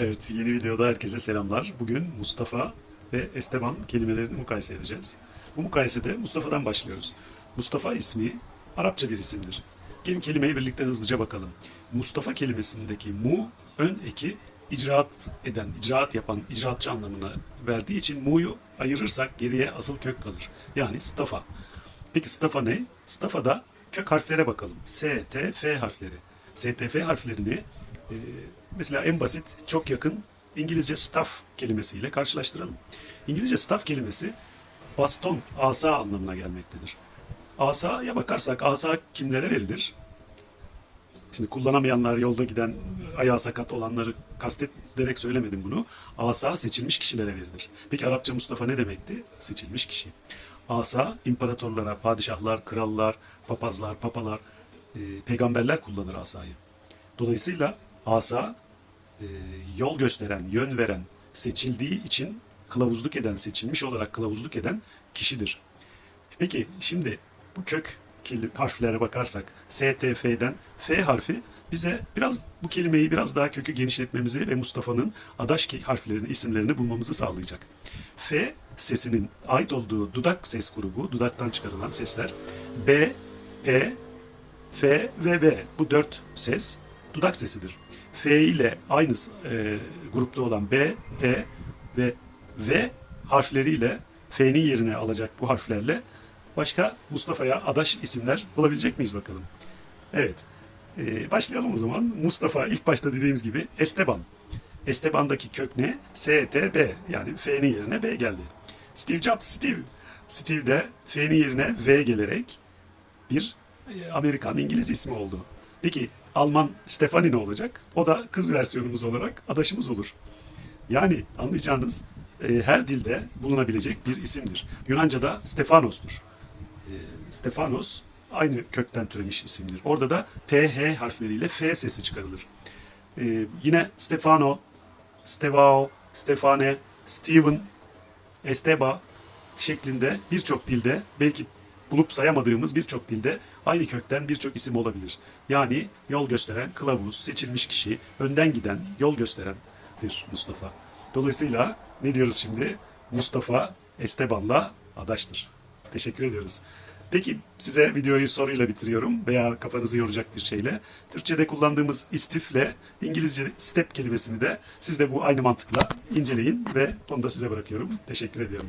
Evet, yeni videoda herkese selamlar. Bugün Mustafa ve Esteban kelimelerini mukayese edeceğiz. Bu mukayesede Mustafa'dan başlıyoruz. Mustafa ismi Arapça bir isimdir. Gelin kelimeyi birlikte hızlıca bakalım. Mustafa kelimesindeki mu ön eki icraat eden, icraat yapan, icraatçı anlamına verdiği için mu'yu ayırırsak geriye asıl kök kalır. Yani stafa. Peki stafa ne? Stafa'da kök harflere bakalım. S, T, F harfleri. S, T, F harflerini e, mesela en basit, çok yakın İngilizce staff kelimesiyle karşılaştıralım. İngilizce staff kelimesi baston, asa anlamına gelmektedir. Asaya bakarsak asa kimlere verilir? Şimdi kullanamayanlar, yolda giden, ayağı sakat olanları kastederek söylemedim bunu. Asa seçilmiş kişilere verilir. Peki Arapça Mustafa ne demekti? Seçilmiş kişi. Asa imparatorlara, padişahlar, krallar, papazlar, papalar, e, peygamberler kullanır asayı. Dolayısıyla asa e, yol gösteren, yön veren, seçildiği için kılavuzluk eden, seçilmiş olarak kılavuzluk eden kişidir. Peki şimdi bu kök harflere bakarsak S, T, F'den F harfi bize biraz bu kelimeyi biraz daha kökü genişletmemizi ve Mustafa'nın adaş harflerini, isimlerini bulmamızı sağlayacak. F sesinin ait olduğu dudak ses grubu, dudaktan çıkarılan sesler B, P, F ve V. Bu dört ses dudak sesidir. F ile aynı e, grupta olan B, P ve V harfleriyle F'nin yerine alacak bu harflerle başka Mustafa'ya adaş isimler bulabilecek miyiz bakalım. Evet. E, başlayalım o zaman. Mustafa ilk başta dediğimiz gibi Esteban. Esteban'daki kök ne? S, T, B. Yani F'nin yerine B geldi. Steve Jobs, Steve. Steve de F'nin yerine V gelerek bir Amerikan İngiliz ismi oldu. Peki Alman Stefani ne olacak? O da kız versiyonumuz olarak adaşımız olur. Yani anlayacağınız e, her dilde bulunabilecek bir isimdir. Yunanca'da Stefanos'tur. E, Stefanos aynı kökten türemiş isimdir. Orada da PH harfleriyle F sesi çıkarılır. E, yine Stefano, Stevao, Stefane, Steven, Esteba şeklinde birçok dilde belki bulup sayamadığımız birçok dilde aynı kökten birçok isim olabilir. Yani yol gösteren, kılavuz, seçilmiş kişi, önden giden, yol gösterendir Mustafa. Dolayısıyla ne diyoruz şimdi? Mustafa Esteban'la adaştır. Teşekkür ediyoruz. Peki size videoyu soruyla bitiriyorum veya kafanızı yoracak bir şeyle. Türkçe'de kullandığımız istifle İngilizce step kelimesini de siz de bu aynı mantıkla inceleyin ve onu da size bırakıyorum. Teşekkür ediyorum.